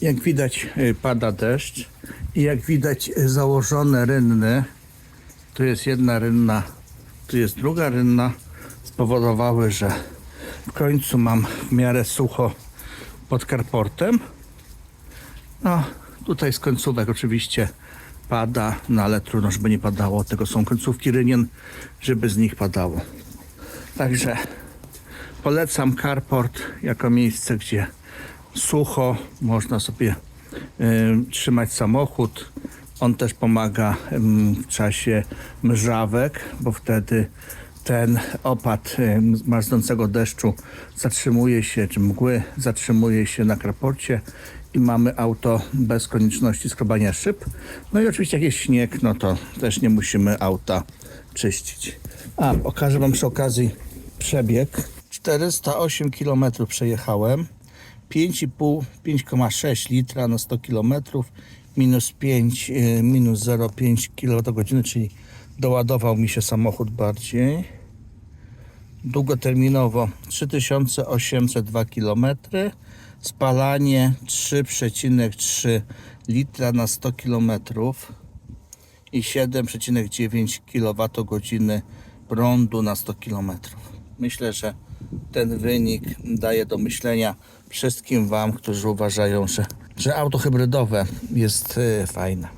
Jak widać y, pada deszcz i jak widać y, założone rynny, tu jest jedna rynna, tu jest druga rynna, spowodowały, że w końcu mam w miarę sucho pod karportem. No, tutaj z końcówek oczywiście pada, no ale trudno, żeby nie padało. Tego są końcówki rynien, żeby z nich padało. Także polecam carport jako miejsce, gdzie sucho, można sobie em, trzymać samochód. On też pomaga em, w czasie mrzawek, bo wtedy ten opad em, marznącego deszczu zatrzymuje się, czy mgły zatrzymuje się na kraporcie i mamy auto bez konieczności skrobania szyb. No i oczywiście jak jest śnieg, no to też nie musimy auta czyścić. A, pokażę Wam przy okazji przebieg. 408 km przejechałem. 5,5, 5,6 litra na 100 km, minus 5, y, minus 0,5 kWh, czyli doładował mi się samochód bardziej. Długoterminowo 3802 km, spalanie 3,3 litra na 100 km i 7,9 kWh prądu na 100 km. Myślę, że ten wynik daje do myślenia wszystkim Wam, którzy uważają, że, że auto hybrydowe jest y, fajne.